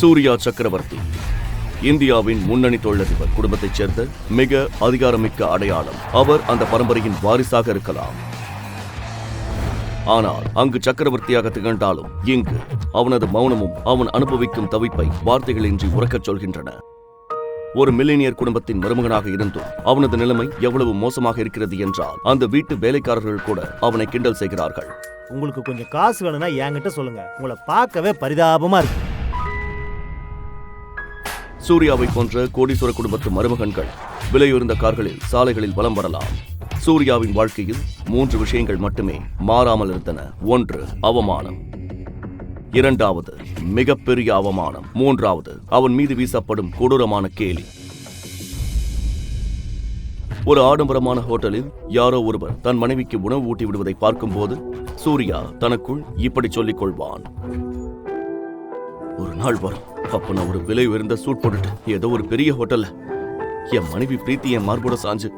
சூர்யா சக்கரவர்த்தி. இந்தியாவின் முன்னணி தொழிலதிபர் குடும்பத்தைச் சேர்ந்த மிக அதிகாரமிக்க அடையாளம் அவர் அந்த பரம்பரையின் வாரிசாக இருக்கலாம். ஆனால் அங்கு சக்கரவர்த்தியாக திகழ்ந்தாலும் இங்கு அவனது மௌனமும் அவன் அனுபவிக்கும் தவிப்பை வார்த்தைகளின்றி உறக்கச் சொல்கின்றன. ஒரு மில்லினியர் குடும்பத்தின் மருமகனாக இருந்தும் அவனது நிலைமை எவ்வளவு மோசமாக இருக்கிறது என்றால் அந்த வீட்டு வேலைக்காரர்கள் கூட அவனை கிண்டல் செய்கிறார்கள். உங்களுக்கு கொஞ்சம் காசு வேணும்னா என்கிட்ட சொல்லுங்க. உங்களை பார்க்கவே பரிதாபமா இருக்கு. சூர்யாவை போன்ற கோடீஸ்வர குடும்பத்து மருமகன்கள் விலையுயர்ந்த கார்களில் சாலைகளில் வலம் வரலாம். சூர்யாவின் வாழ்க்கையில் மூன்று விஷயங்கள் மட்டுமே மாறாமல் இருந்தன. ஒன்று அவமானம். இரண்டாவது மிகப்பெரிய அவமானம். மூன்றாவது அவன் மீது வீசப்படும் கொடூரமான கேலி. ஒரு ஆடம்பரமான ஹோட்டலில் யாரோ ஒருவர் தன் மனைவிக்கு உணவு ஊட்டி விடுவதை பார்க்கும்போது சூர்யா தனக்குள் இப்படி சொல்லிக் கொள்வான் ஒரு நாள் வரும். அப்ப நான் ஒரு விலை உயர்ந்த சூட் போட்டுட்டு ஏதோ ஒரு பெரிய ஹோட்டல்ல என் மனைவி பிரீத்தி என் மார்போட சாஞ்சு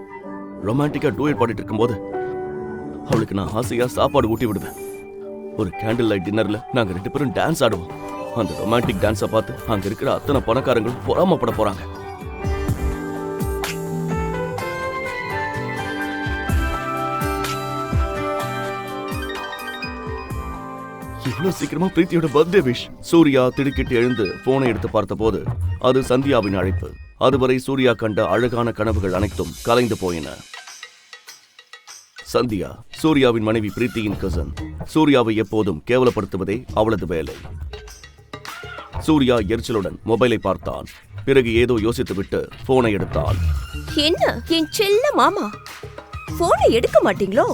ரொமான்டிக்கா டூயட் பாடிட்டு இருக்கும்போது அவளுக்கு நான் ஆசையா சாப்பாடு ஊட்டி விடுவேன். ஒரு கேண்டில் லைட் டின்னர்ல நாங்க ரெண்டு பேரும் டான்ஸ் ஆடுவோம். அந்த ரொமான்டிக் டான்ஸை பார்த்து அங்க இருக்கிற அத்தனை பணக்காரங்களும் பொறாமப்பட போறாங்க. இவ்வளவு சீக்கிரமா பிரீத்தியோட பர்த்டே விஷ் சூர்யா திடுக்கிட்டு எழுந்து போனை எடுத்து பார்த்தபோது அது சந்தியாவின் அழைப்பு. அதுவரை சூர்யா கண்ட அழகான கனவுகள் அனைத்தும் கலைந்து போயின. சந்தியா சூர்யாவின் மனைவி பிரீத்தியின் கசன் சூர்யாவை எப்போதும் கேவலப்படுத்துவதே அவளது வேலை. சூர்யா எரிச்சலுடன் மொபைலை பார்த்தான். பிறகு ஏதோ யோசித்துவிட்டு போனை எடுத்தான் என்ன? என் செல்ல மாமா? போனை எடுக்க மாட்டீங்களோ?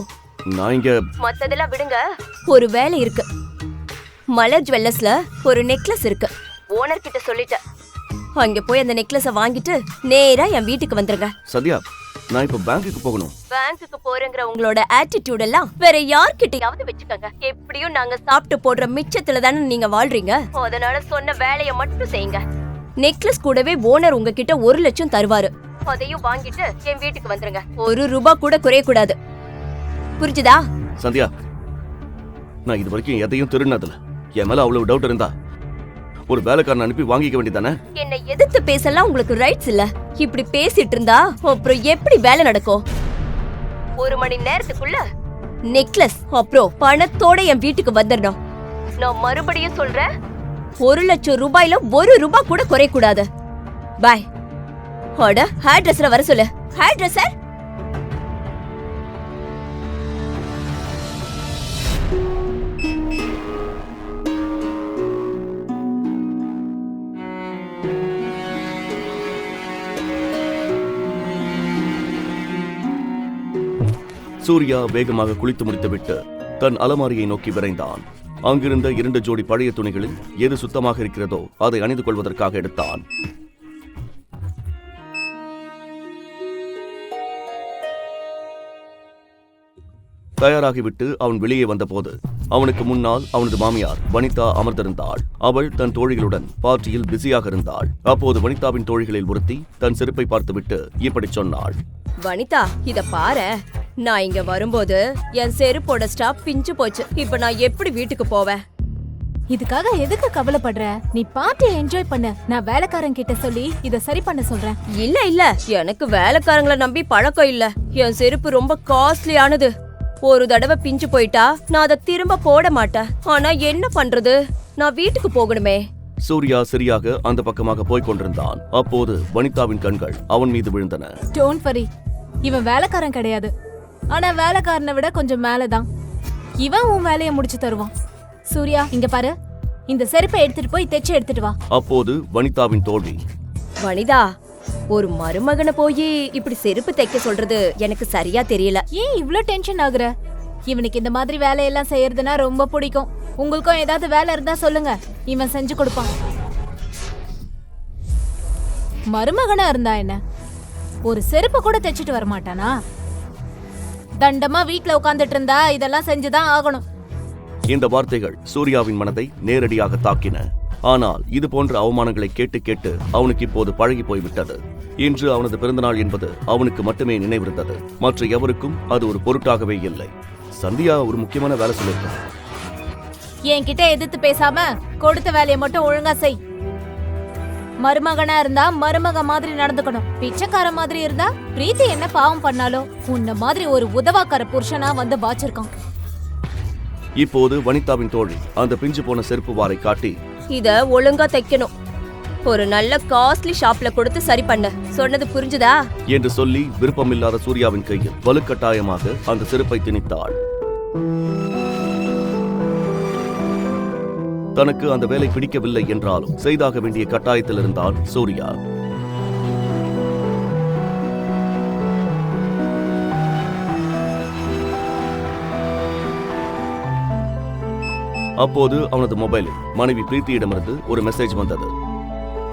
நான் இங்க மத்ததெல்லாம் விடுங்க. ஒரு வேலை இருக்கு. மலர் ஜுவல்லர்ஸ்ல ஒரு நெக்லஸ் இருக்கு. ஓனர் கிட்ட சொல்லிட்டேன். அங்க போய் அந்த நெக்லஸ வாங்கிட்டு நேரா என் வீட்டுக்கு வந்துருங்க. சந்தியா நான் இப்ப பேங்க்குக்கு போகணும். பேங்க்குக்கு போறேங்கிற உங்களோட ஆட்டிடியூட் எல்லாம் வேற யார்கிட்டயாவது வச்சுக்கோங்க. எப்படியும் நாங்க சாப்பிட்டு போடுற மிச்சத்துல தானே நீங்க வாழ்றீங்க. அதனால சொன்ன வேலைய மட்டும் செய்யுங்க. நெக்லஸ் கூடவே ஓனர் உங்ககிட்ட ஒரு லட்சம் தருவாரு. அதையும் வாங்கிட்டு என் வீட்டுக்கு வந்துருங்க. ஒரு ரூபா கூட குறைய கூடாது புரிஞ்சுதா? சந்தியா நான் இது வரைக்கும் எதையும் திருடினதில்ல என் மேல அவ்வளவு டவுட் இருந்தா ஒரு வேலைக்காரன் அனுப்பி வாங்கிக்க வேண்டியதானே? என்னை எதிர்த்து பேசலாம் உங்களுக்கு ரைட்ஸ் இல்ல. இப்படி பேசிட்டு இருந்தா அப்புறம் எப்படி வேலை நடக்கும்? ஒரு மணி நேரத்துக்குள்ள நெக்லஸ் அப்புறம் பணத்தோட என் வீட்டுக்கு வந்துடணும். நான் மறுபடியும் சொல்றேன் ஒரு லட்சம் ரூபாயில ஒரு ரூபாய் கூட குறைய கூடாது பாய் ஹோட ஹேர் ட்ரெஸ்ல வர சொல்லு. ஹேர் ட்ரெஸ்ஸர் சூர்யா வேகமாக குளித்து முடித்துவிட்டு தன் அலமாரியை நோக்கி விரைந்தான். அங்கிருந்த இரண்டு ஜோடி பழைய துணிகளில் எது சுத்தமாக இருக்கிறதோ அதை அணிந்து கொள்வதற்காக எடுத்தான். தயாராகிவிட்டு அவன் வெளியே வந்தபோது அவனுக்கு முன்னால் அவனது மாமியார் வனிதா அமர்ந்திருந்தாள். அவள் தன் தோழிகளுடன் பார்ட்டியில் பிஸியாக இருந்தாள். அப்போது வனிதாவின் தோழிகளில் ஒருத்தி தன் செருப்பை பார்த்துவிட்டு இப்படி சொன்னாள். வனிதா இத பாரு. நான் இங்க வரும்போது என் செருப்போட ஸ்டாப் பிஞ்சு போச்சு. இப்ப நான் எப்படி வீட்டுக்கு போவேன்? இதுக்காக எதுக்கு கவலைப்படுற? நீ பார்ட்டியை என்ஜாய் பண்ணு. நான் வேலைக்காரன் கிட்ட சொல்லி இத சரி பண்ண சொல்றேன். இல்ல இல்ல. எனக்கு வேலைக்காரங்கள நம்பி பழக்கம் இல்ல. என் செருப்பு ரொம்ப காஸ்ட்லியானது ஒரு தடவை பிஞ்சு போயிட்டா நான் அதை திரும்ப போட மாட்டேன். ஆனா என்ன பண்றது? நான் வீட்டுக்கு போகணுமே. சூர்யா சரியாக அந்த பக்கமாக போய்க் கொண்டிருந்தான். அப்போது வனிதாவின் கண்கள் அவன் மீது விழுந்தன. டோன்ட் வரி இவன் வேலைக்காரன் கிடையாது. ஆனா வேலைக்காரனை விட கொஞ்சம் மேலதான். இவன் உன் வேலையை முடிச்சு தருவான். சூர்யா இங்க பாரு. இந்த செருப்பை எடுத்துட்டு போய் தைச்சு எடுத்துட்டு வா. அப்போது வனிதாவின் தோல்வி வனிதா ஒரு மருமகனை போய் இப்படி செருப்பு தைக்க சொல்றது எனக்கு சரியா தெரியல. ஏன் இவ்ளோ டென்ஷன் ஆகுற? இவனுக்கு இந்த மாதிரி வேலையெல்லாம் செய்யறதுனா ரொம்ப பிடிக்கும். உங்களுக்கும் ஏதாவது வேலை இருந்தா சொல்லுங்க. இவன் செஞ்சு கொடுப்பான். மருமகனா இருந்தா என்ன? ஒரு செருப்பு கூட தைச்சிட்டு வர மாட்டானா தண்டமா வீட்ல உட்காந்துட்டு இருந்தா இதெல்லாம் செஞ்சுதான் ஆகணும். இந்த வார்த்தைகள் சூர்யாவின் மனதை நேரடியாக தாக்கின. ஆனால் இது போன்ற அவமானங்களை கேட்டு கேட்டு அவனுக்கு இப்போது பழகி போய்விட்டது. இன்று அவனது பிறந்தநாள் என்பது அவனுக்கு மட்டுமே நினைவிருந்தது. மற்ற எவருக்கும் அது ஒரு பொருட்டாகவே இல்லை. சந்தியா ஒரு முக்கியமான வேலை சொல்லியிருக்கான். என்கிட்ட எதிர்த்து பேசாம கொடுத்த வேலையை மட்டும் ஒழுங்கா செய். மருமகனா இருந்தா மருமக மாதிரி நடந்துக்கணும். பிச்சைக்கார மாதிரி இருந்தா பிரீத்தி என்ன பாவம் பண்ணாலும் உன்ன மாதிரி ஒரு உதவாக்கார புருஷனா வந்து பாச்சிருக்கான் இப்போது வனிதாவின் தோழி அந்த பிஞ்சு போன செருப்பு வாரை காட்டி இத ஒழுங்கா தைக்கணும். ஒரு நல்ல காஸ்ட்லி ஷாப்ல கொடுத்து சரி பண்ண. சொன்னது புரிஞ்சுதா? என்று சொல்லி விருப்பமில்லாத சூர்யாவின் கையில் வலுக்கட்டாயமாக அந்த செருப்பை திணித்தாள். தனக்கு அந்த வேலை பிடிக்கவில்லை என்றாலும் செய்தாக வேண்டிய கட்டாயத்தில் இருந்தார் சூர்யா. அப்போது அவனது மொபைலில் மனைவி பிரீத்தியிடமிருந்து ஒரு மெசேஜ் வந்தது.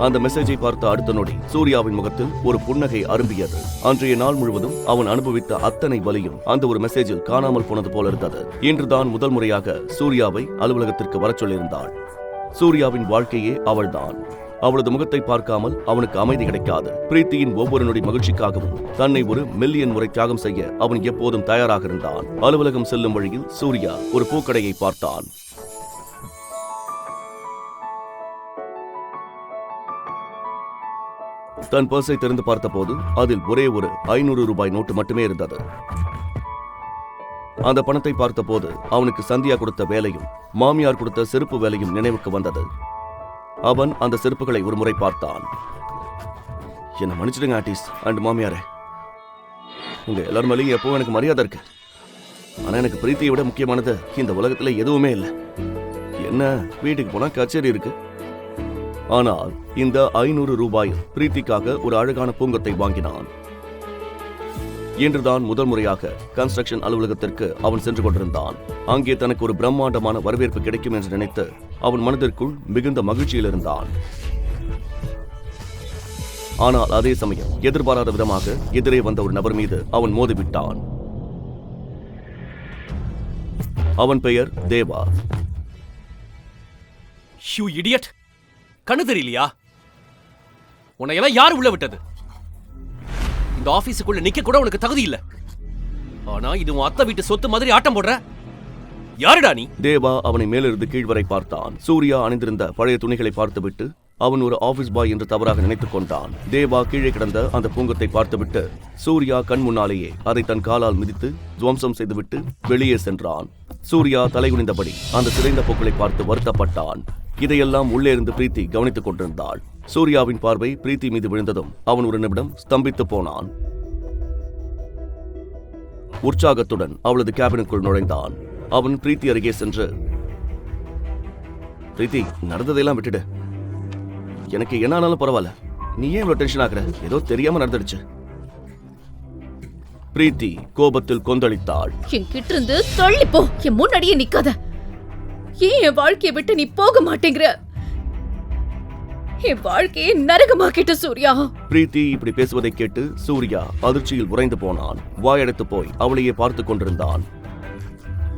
அந்த மெசேஜை பார்த்த அடுத்த நொடி சூர்யாவின் முகத்தில் ஒரு புன்னகை அரும்பியது. அன்றைய நாள் முழுவதும் அவன் அனுபவித்த அத்தனை வலியும் அந்த ஒரு மெசேஜில் காணாமல் போனது போல இருந்தது. இன்றுதான் முதல் முறையாக சூர்யாவை அலுவலகத்திற்கு வரச் சொல்லியிருந்தாள். சூர்யாவின் வாழ்க்கையே அவள்தான். அவளது முகத்தை பார்க்காமல் அவனுக்கு அமைதி கிடைக்காது. பிரீத்தியின் ஒவ்வொரு நொடி மகிழ்ச்சிக்காகவும் தன்னை ஒரு மில்லியன் முறை தியாகம் செய்ய அவன் எப்போதும் தயாராக இருந்தான். அலுவலகம் செல்லும் வழியில் சூர்யா ஒரு பூக்கடையை பார்த்தான். தன் பர்ஸை திறந்து பார்த்தபோது அதில் ஒரே ஒரு ஐநூறு ரூபாய் நோட்டு மட்டுமே இருந்தது. அந்த பணத்தை பார்த்தபோது அவனுக்கு சந்தியா கொடுத்த வேலையும் மாமியார் கொடுத்த செருப்பு வேலையும் நினைவுக்கு வந்தது. அவன் அந்த செருப்புகளை ஒரு முறை பார்த்தான். என்னை மன்னிச்சிடுங்க ஆர்டிஸ்ட் அண்ட் மாமியாரே. உங்க எல்லார் மேலேயும் எப்பவும் எனக்கு மரியாதை இருக்கு. ஆனா எனக்கு பிரீத்தியை விட முக்கியமானது இந்த உலகத்துல எதுவுமே இல்லை. என்ன வீட்டுக்கு போனா கச்சேரி இருக்கு? ஆனால் இந்த ஐநூறு ரூபாயில் பிரீத்திக்காக ஒரு அழகான பூங்கத்தை வாங்கினான். இன்றுதான் முதல் முறையாக கன்ஸ்ட்ரக்ஷன் அலுவலகத்திற்கு அவன் சென்று கொண்டிருந்தான். அங்கே தனக்கு ஒரு பிரம்மாண்டமான வரவேற்பு கிடைக்கும் என்று நினைத்து அவன் மனதிற்குள் மிகுந்த மகிழ்ச்சியில் இருந்தான். ஆனால் அதே சமயம் எதிர்பாராத விதமாக எதிரே வந்த ஒரு நபர் மீது அவன் மோதிவிட்டான். அவன் பெயர் தேவா. இடியட் கண்ணு தெரியலையா? உன்னை எல்லாம் யார் உள்ள விட்டது? இந்த ஆபீஸுக்குள்ள நிக்க கூட உனக்கு தகுதி இல்ல. ஆனா இது உன் அத்தை வீட்டு சொத்து மாதிரி ஆட்டம் போடுற? யாருடா நீ? தேவா அவனை மேலிருந்து கீழ் வரை பார்த்தான். சூர்யா அணிந்திருந்த பழைய துணிகளை பார்த்துவிட்டு அவன் ஒரு ஆபீஸ் பாய் என்று தவறாக நினைத்துக் கொண்டான். தேவா கீழே கிடந்த அந்த பூங்கத்தை பார்த்துவிட்டு சூர்யா கண் முன்னாலேயே அதை தன் காலால் மிதித்து துவம்சம் செய்துவிட்டு வெளியே சென்றான். சூர்யா தலைகுனிந்தபடி அந்த சிதைந்த பூக்களை பார்த்து வருத்தப்பட்டான். இதையெல்லாம் உள்ளே இருந்து பிரீத்தி கவனித்துக் கொண்டிருந்தாள். சூர்யாவின் பார்வை பிரீத்தி மீது விழுந்ததும் அவன் ஒரு நிமிடம் ஸ்தம்பித்து போனான். உற்சாகத்துடன் அவளது கேபினுக்குள் நுழைந்தான். அவன் பிரீத்தி அருகே சென்று பிரீத்தி நடந்ததையெல்லாம் விட்டுடு. எனக்கு என்ன ஆனாலும் பரவாயில்ல. நீ ஏன் இவ்வளவு டென்ஷன் ஆகுற? ஏதோ தெரியாம நடந்துடுச்சு. பிரீத்தி கோபத்தில் கொந்தளித்தாள். என் கிட்ட இருந்து தள்ளி போ என் முன்னாடியே நிக்காத. ஏன் என் வாழ்க்கையை விட்டு நீ போக மாட்டேங்கிற? என் வாழ்க்கையை நரகமாக்கிட்ட சூர்யா. பிரீத்தி இப்படி பேசுவதை கேட்டு சூர்யா அதிர்ச்சியில் உறைந்து போனான். வாயடைத்து போய் அவளையே பார்த்து கொண்டிருந்தான்.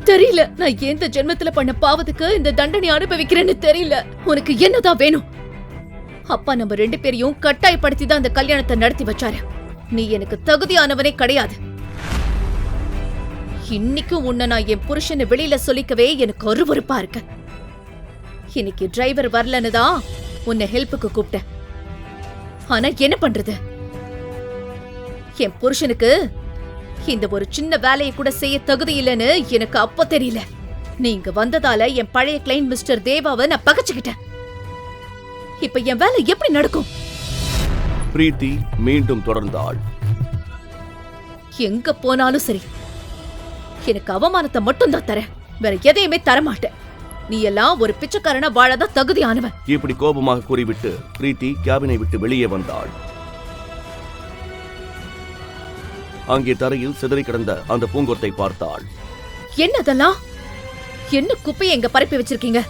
தெரியல நான் எந்த ஜென்மத்துல பண்ண பாவத்துக்கு இந்த தண்டனை அனுபவிக்கிறேன்னு தெரியல. உனக்கு என்னதான் வேணும்? அப்பா நம்ம ரெண்டு பேரையும் கட்டாயப்படுத்தி தான் அந்த கல்யாணத்தை நடத்தி வச்சாரு. நீ எனக்கு தகுதியானவனே கிடையாது. இன்னைக்கும் உன்னை நான் என் புருஷனை வெளியில சொல்லிக்கவே எனக்கு அருவருப்பா இருக்கு. இன்னைக்கு டிரைவர் வரலன்னு தான் உன்னை ஹெல்ப்புக்கு கூப்பிட்டேன். ஆனா என்ன பண்றது? என் புருஷனுக்கு இந்த ஒரு சின்ன வேலையை கூட செய்ய தகுதி இல்லைன்னு எனக்கு அப்ப தெரியல. நீங்க வந்ததால என் பழைய கிளைண்ட் மிஸ்டர் தேவாவை நான் பகச்சுக்கிட்டேன். இப்ப என் வேலை எப்படி நடக்கும்? பிரீத்தி மீண்டும் தொடர்ந்தாள். எங்க போனாலும் சரி. எனக்கு அவமானத்தை மட்டும் தான் தரேன். வேற எதையுமே தர மாட்டேன் நீ எல்லாம் ஒரு பிச்சைக்காரனா வாழதான் தகுதியானவன். இப்படி கோபமாக கூறிவிட்டு பிரீத்தி கேபினை விட்டு வெளியே வந்தாள். அங்கே தரையில் சிதறி கிடந்த அந்த பூங்கொத்தை பார்த்தாள். என்னதெல்லாம்? என்ன குப்பையை எங்க பரப்பி வச்சிருக்கீங்க?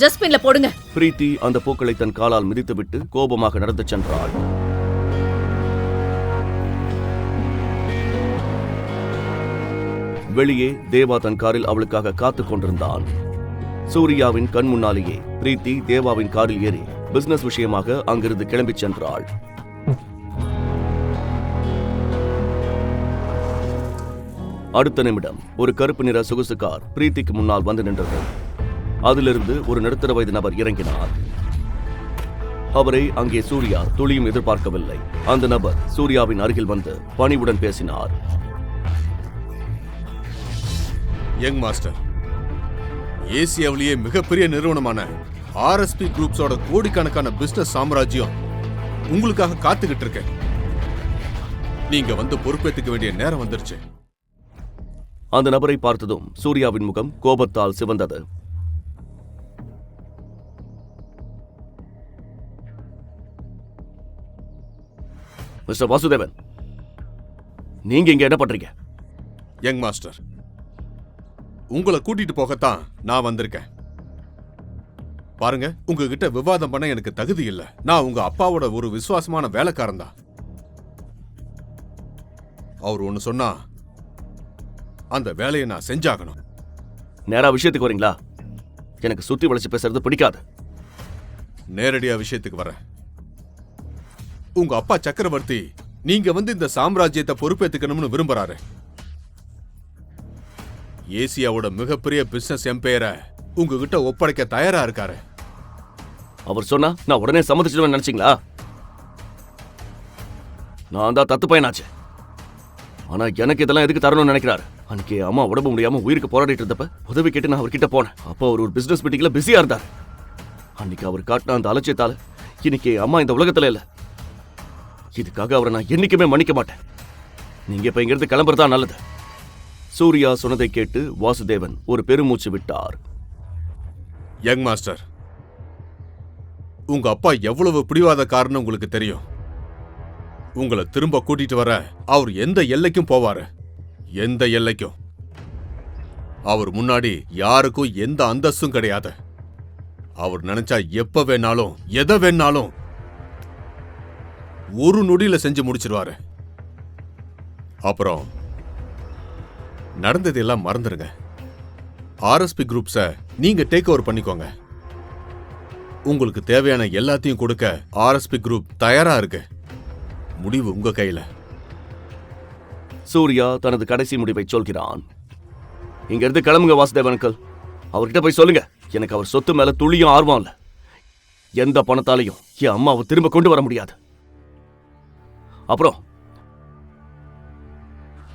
டஸ்ட்பின்ல போடுங்க. பிரீத்தி அந்த பூக்களை தன் காலால் மிதித்துவிட்டு கோபமாக நடந்து சென்றாள். வெளியே தேவா தன் காரில் அவளுக்காக காத்துக் கொண்டிருந்தான். சூர்யாவின் கண் முன்னாலேயே பிரீத்தி தேவாவின் காரில் ஏறி பிசினஸ் விஷயமாக அங்கிருந்து கிளம்பிச் சென்றாள். அடுத்த நிமிடம் ஒரு கருப்பு நிற சொகுசு கார் பிரீத்திக்கு முன்னால் வந்து நின்றது. அதிலிருந்து ஒரு நடுத்தர வயது நபர் இறங்கினார். அவரை அங்கே சூர்யா துளியும் எதிர்பார்க்கவில்லை. அந்த நபர் சூர்யாவின் அருகில் வந்து பணிவுடன் பேசினார். Young master. ஏசியாவிலேயே மிகப்பெரிய நிறுவனமான ஆர்எஸ்பி குரூப்ஸோட கோடிக்கணக்கான பிசினஸ் சாம்ராஜ்யம் உங்களுக்காக காத்துக்கிட்டு இருக்கேன் நீங்க வந்து பொறுப்பேத்துக்க வேண்டிய நேரம் வந்துருச்சு. அந்த நபரை பார்த்ததும் சூர்யாவின் முகம் கோபத்தால் சிவந்தது. மிஸ்டர் வாசுதேவன் நீங்க இங்க என்ன பண்றீங்க? யங் மாஸ்டர் உங்களை கூட்டிட்டு போகத்தான் நான் வந்திருக்கேன். பாருங்க உங்ககிட்ட விவாதம் பண்ண எனக்கு தகுதி இல்ல. நான் உங்க அப்பாவோட ஒரு விசுவாசமான வேலைக்காரன் தான். அவர் ஒன்னு சொன்னா அந்த வேலையை நான் செஞ்சாகணும். நேரா விஷயத்துக்கு வரீங்களா? எனக்கு சுத்தி வளைச்சு பேசுறது பிடிக்காது. நேரடியா விஷயத்துக்கு வரேன் உங்க அப்பா சக்கரவர்த்தி நீங்க வந்து இந்த சாம்ராஜ்யத்தை பொறுப்பேத்துக்கணும்னு விரும்புறாரு. ஏசியாவோட மிகப்பெரிய பிசினஸ் எம்பையரை உங்ககிட்ட ஒப்படைக்க தயாரா இருக்காரு. அவர் சொன்னா நான் உடனே சம்மதிச்சிடுவேன் நினைச்சீங்களா? நான் தான் தத்து பையனாச்சு. ஆனா எனக்கு இதெல்லாம் எதுக்கு தரணும்னு நினைக்கிறாரு? அன்னைக்கு அம்மா உடம்பு முடியாம உயிருக்கு போராடிட்டு இருந்தப்ப உதவி கேட்டு நான் அவர்கிட்ட போனேன். அப்போ அவர் ஒரு பிசினஸ் மீட்டிங்ல பிஸியா இருந்தார். அன்னைக்கு அவர் காட்டின அந்த அலட்சியத்தால இன்னைக்கு அம்மா இந்த உலகத்துல இல்ல. இதுக்காக அவரை நான் என்னைக்குமே மன்னிக்க மாட்டேன். நீங்க இப்ப இங்கிருந்து கிளம்புறதா நல்லது. சூர்யா சொன்னதை கேட்டு வாசுதேவன் ஒரு பெருமூச்சு விட்டார். யங் மாஸ்டர் உங்க அப்பா எவ்வளவு பிடிவாதக்காரன்னு உங்களுக்கு தெரியும்? உங்களை திரும்ப கூட்டிட்டு வர அவர் எந்த எல்லைக்கும் போவாரு? எந்த எல்லைக்கும்? அவர் முன்னாடி யாருக்கும் எந்த அந்தஸ்தும் கிடையாது. அவர் நினைச்சா எப்ப வேணாலும் எதை வேணாலும் ஒரு நொடியில செஞ்சு முடிச்சிருவாரு. அப்புறம் நடந்தது எல்லாம் மறந்துடுங்க ஆர்எஸ்பி குரூப்ஸை நீங்க டேக் ஓவர் பண்ணிக்கோங்க. உங்களுக்கு தேவையான எல்லாத்தையும் கொடுக்க ஆர்எஸ்பி குரூப் தயாரா இருக்கு. முடிவு உங்க கையில. சூர்யா தனது கடைசி முடிவை சொல்கிறான். இங்க இருந்து கிளம்புங்க வாசுதேவனுக்கள் அங்கிள் அவர்கிட்ட போய் சொல்லுங்க. எனக்கு அவர் சொத்து மேல துளியும் ஆர்வம் இல்ல. எந்த பணத்தாலையும் என் அம்மாவை திரும்ப கொண்டு வர முடியாது. அப்புறம்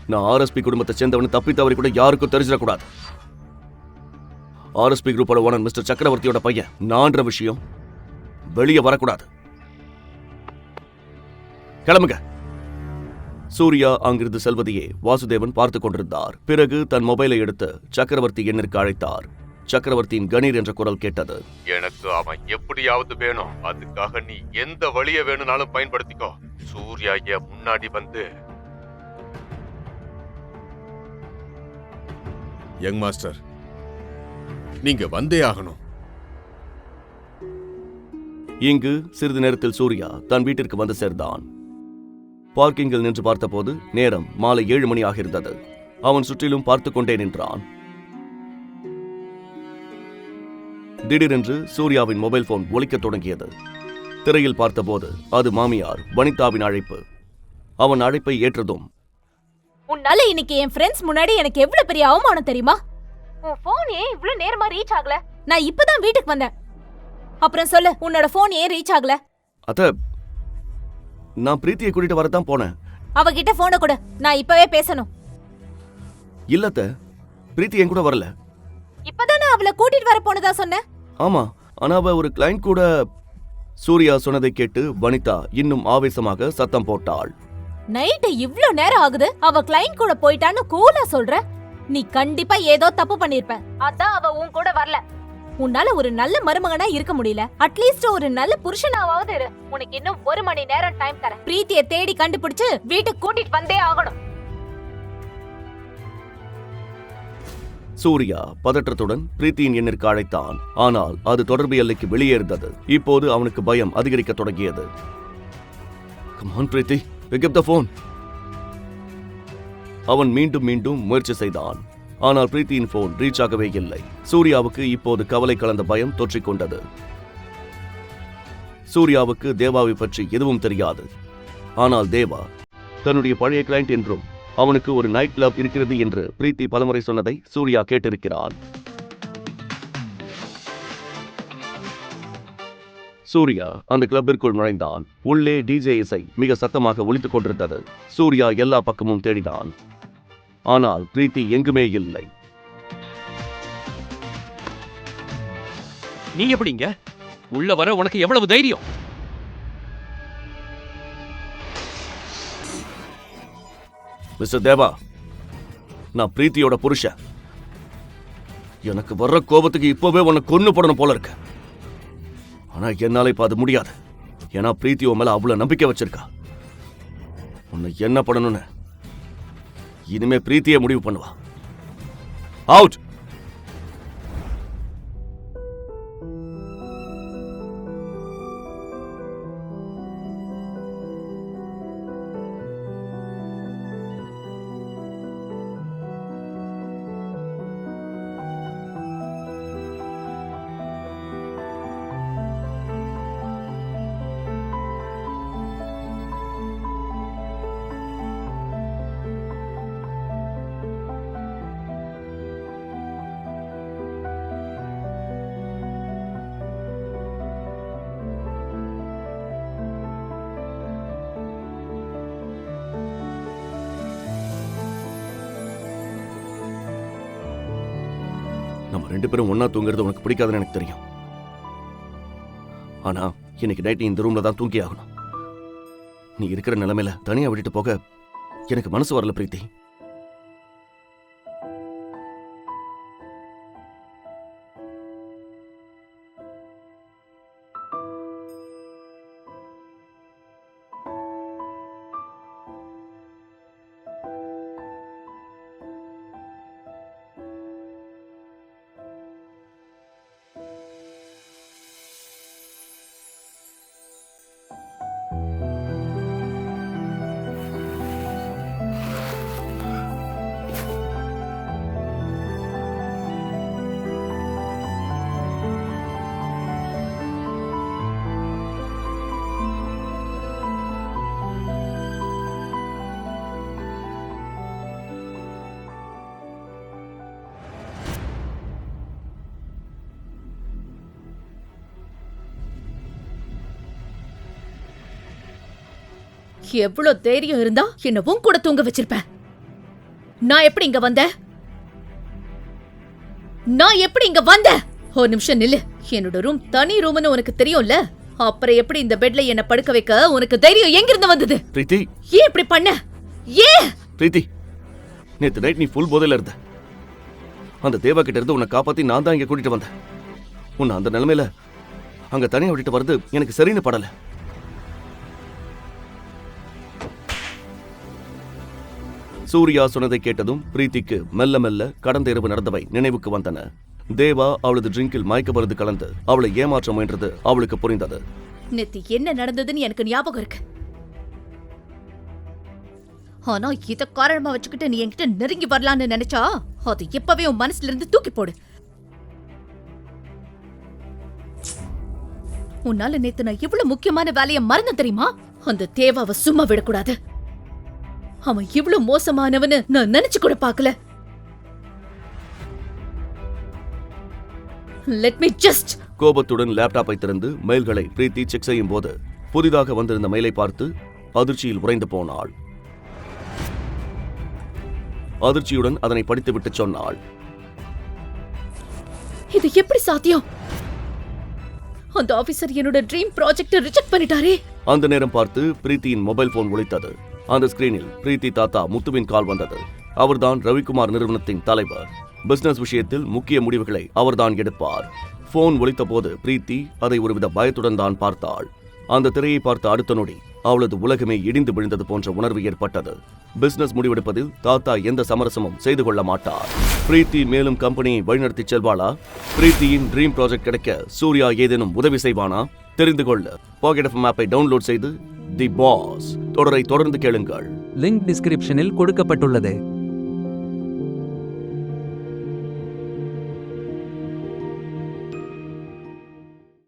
நான் ஆர்எஸ்பி குடும்பத்தை சேர்ந்தவன் தப்பி தவறி கூட யாருக்கும் தெரிஞ்சிடக்கூடாது. ஆர்எஸ்பி குரூப்போட ஓனர் மிஸ்டர் சக்கரவர்த்தியோட பையன் நான்ற விஷயம் வெளியே வரக்கூடாது. கிளம்புங்க. சூர்யா அங்கிருந்து செல்வதையே வாசுதேவன் பார்த்து கொண்டிருந்தார். பிறகு தன் மொபைலை எடுத்து சக்கரவர்த்தி எண்ணிற்கு அழைத்தார். சக்கரவர்த்தியின் கணீர் என்ற குரல் கேட்டது. எனக்கு அவன் எப்படியாவது வேணும். அதுக்காக நீ எந்த வழிய வேணும்னாலும் பயன்படுத்திக்கோ. சூர்யா முன்னாடி வந்து யங் மாஸ்டர். நீங்க வந்தே ஆகணும். இங்கு சிறிது நேரத்தில் சூர்யா தன் வீட்டிற்கு வந்து சேர்ந்தான். பார்க்கிங்கில் நின்று பார்த்தபோது நேரம் மாலை ஏழு மணி ஆகியிருந்தது. அவன் சுற்றிலும் பார்த்து கொண்டே நின்றான். திடீரென்று சூர்யாவின் மொபைல் போன் ஒலிக்கத் தொடங்கியது. திரையில் பார்த்தபோது அது மாமியார் வனிதாவின் அழைப்பு. அவன் அழைப்பை ஏற்றதும் உன்னால இன்னைக்கு என் ஃப்ரெண்ட்ஸ் முன்னாடி எனக்கு எவ்வளவு பெரிய அவமானம் தெரியுமா? உன் போன் ஏன் இவ்ளோ நேரமா ரீச் ஆகல? நான் இப்பதான் வீட்டுக்கு வந்தேன். அப்புறம் சொல்லு உன்னோட போன் ஏன் ரீச் ஆகல? அத்த நான் பிரீத்தியை கூட்டிட்டு வரத்தான் போனேன். அவகிட்ட போனை கொடு நான் இப்பவே பேசணும். இல்லத்த பிரீத்தி என் கூட வரல. இப்பதானே அவளை கூட்டிட்டு வர போனதா சொன்னேன் ஆமா ஆனா அவ ஒரு கிளைண்ட் கூட சூர்யா சொன்னதை கேட்டு வனிதா இன்னும் ஆவேசமாக சத்தம் போட்டாள். நைட்டு இவ்ளோ நேரம் ஆகுது? அவ கிளைண்ட் கூட போயிட்டான்னு கூலா சொல்ற? நீ கண்டிப்பா ஏதோ தப்பு பண்ணிருப்ப. அதான் அவ உன் கூட வரல. உன்னால ஒரு நல்ல மருமகனா இருக்க முடியல. அட்லீஸ்ட் ஒரு நல்ல புருஷனாவது இரு. உனக்கு இன்னும் ஒரு மணி நேரம் டைம் தரேன். பிரீத்திய தேடி கண்டுபிடிச்சு வீட்டுக்கு கூட்டிட்டு வந்தே ஆகணும். சூர்யா பதற்றத்துடன் பிரீத்தியின் எண்ணிற்கு அழைத்தான். ஆனால் அது தொடர்பு எல்லைக்கு வெளியே இருந்தது இப்போது அவனுக்கு பயம் அதிகரிக்க தொடங்கியது. Come on Preethi. Pick up the phone அவன் மீண்டும் மீண்டும் முயற்சி செய்தான். ஆனால் பிரீத்தியின் போன் ரீச் ஆகவே இல்லை. சூர்யாவுக்கு இப்போது கவலை கலந்த பயம் தொற்றிக்கொண்டது சூர்யாவுக்கு தேவாவை பற்றி எதுவும் தெரியாது. ஆனால் தேவா தன்னுடைய பழைய கிளைண்ட் என்றும் அவனுக்கு ஒரு நைட் கிளப் இருக்கிறது என்று பிரீத்தி பலமுறை சொன்னதை சூர்யா கேட்டிருக்கிறான். சூர்யா அந்த கிளப்பிற்குள் நுழைந்தான். உள்ளே டிஜே இசை மிக சத்தமாக ஒலித்துக் கொண்டிருந்தது. சூர்யா எல்லா பக்கமும் தேடினான். ஆனால் பிரீத்தி எங்குமே இல்லை. நீ எப்படிங்க? உள்ள வர உனக்கு எவ்வளவு தைரியம்? மிஸ்டர் தேவா நான் பிரீத்தியோட புருஷன். எனக்கு வர்ற கோபத்துக்கு இப்பவே உன்னை கொன்னு போடணும் போல இருக்கு. ஆனால் என்னால் இப்போ அது முடியாது. ஏன்னா பிரீத்தி உன் மேலே அவ்வளோ நம்பிக்கை வச்சிருக்கா. உன்னை என்ன பண்ணணும்னு? இனிமே பிரீத்தியே முடிவு பண்ணுவா. அவுட் ரெண்டு பேரும் ஒன்னா தூங்குறது உனக்கு பிடிக்காதுன்னு எனக்கு தெரியும். ஆனா இன்னைக்கு நைட் இந்த ரூம்ல தான் தூங்கி ஆகணும் நீ இருக்கிற நிலைமையில தனியா விட்டுட்டு போக எனக்கு மனசு வரல பிரீத்தி. எவ்வளவு தைரியம் இருந்தா என்ன உன் கூட தூங்க வச்சிருப்பேன். நான் எப்படி இங்க வந்தேன்? நான் எப்படி இங்க வந்தேன்? ஒரு நிமிஷம் நில்லு. என்னோட ரூம் தனி ரூம்னு உனக்கு தெரியும்ல? அப்புறம் எப்படி இந்த பெட்ல என்ன படுக்க வைக்க உனக்கு தைரியம் எங்கிருந்து வந்தது? பிரீத்தி. ஏன் இப்படி பண்ண? ஏன்? பிரீத்தி நேத்து நைட் நீ ஃபுல் போதையில இருந்த. அந்த தேவா கிட்ட இருந்து உன்னை காப்பாத்தி நான் தான் இங்க கூட்டிட்டு வந்தேன். உன்னை அந்த நிலைமையில அங்க தனியா விட்டுட்டு வர்றது எனக்கு சரின்னு படல. சூர்யா சொன்னதை கேட்டதும் பிரீத்திக்கு மெல்ல மெல்ல கடந்த இரவு நடந்தவை நினைவுக்கு வந்தன. தேவா அவளது ட்ரிங்கில் மயக்க மருந்து கலந்து அவளை ஏமாற்ற முயன்றது அவளுக்கு புரிந்தது. நேத்து என்ன நடந்ததுன்னு எனக்கு ஞாபகம் இருக்கு. ஆனா இத காரணமா வச்சுக்கிட்டு நீ என்கிட்ட நெருங்கி வரலான்னு நினைச்சா அது எப்பவே உன் மனசுல இருந்து தூக்கி போடு. உன்னால நேத்து நான் இவ்வளவு முக்கியமான வேலையை மறந்து தெரியுமா? அந்த தேவாவை சும்மா விடக்கூடாது. அவன் இவ்வளவு மோசமானவன்னு நான் நினைச்சு கூட பார்க்கல. லெட் மீ ஜஸ்ட் கோபத்துடன் லேப்டாப்பை திறந்து மெயில்களை பிரீத்தி செக் செய்யும் போது புதிதாக வந்திருந்த மெயிலை பார்த்து அதிர்ச்சியில் உறைந்து போனாள். அதிர்ச்சியுடன் அதனை படித்துவிட்டு சொன்னாள். இது எப்படி சாத்தியம்? அந்த ஆபீசர் என்னோட ட்ரீம் ப்ராஜெக்ட் ரிஜெக்ட் பண்ணிட்டாரே. அந்த நேரம் பார்த்து பிரீத்தியின் மொபைல் போன் ஒலித்தது. அந்த ஸ்கிரீனில் பிரீத்தி தாத்தா முத்துவின் கால் வந்தது. அவர்தான் ரவிக்குமார் நிறுவனத்தின் தலைவர். பிசினஸ் விஷயத்தில் முக்கிய முடிவுகளை அவர்தான் எடுப்பார். போன் ஒலித்த போது பிரீத்தி அதை ஒருவித பயத்துடன் தான் பார்த்தாள். அந்த திரையை பார்த்த அடுத்த நொடி அவளது உலகமே இடிந்து விழுந்தது போன்ற உணர்வு ஏற்பட்டது. பிசினஸ் முடிவெடுப்பதில் தாத்தா எந்த சமரசமும் செய்து கொள்ள மாட்டார். பிரீத்தி மேலும் கம்பெனியை வழிநடத்தி செல்வாளா? பிரீத்தியின் ட்ரீம் ப்ராஜெக்ட் கிடைக்க சூர்யா ஏதேனும் உதவி செய்வானா? தெரிந்து கொள்ள பாக்கெட் எஃப் மேப்பை டவுன்லோட் செய்து தி பாஸ் தொடரை தொடர்ந்து கேளுங்கள். லிங்க் டிஸ்கிரிப்ஷனில் கொடுக்கப்பட்டுள்ளது.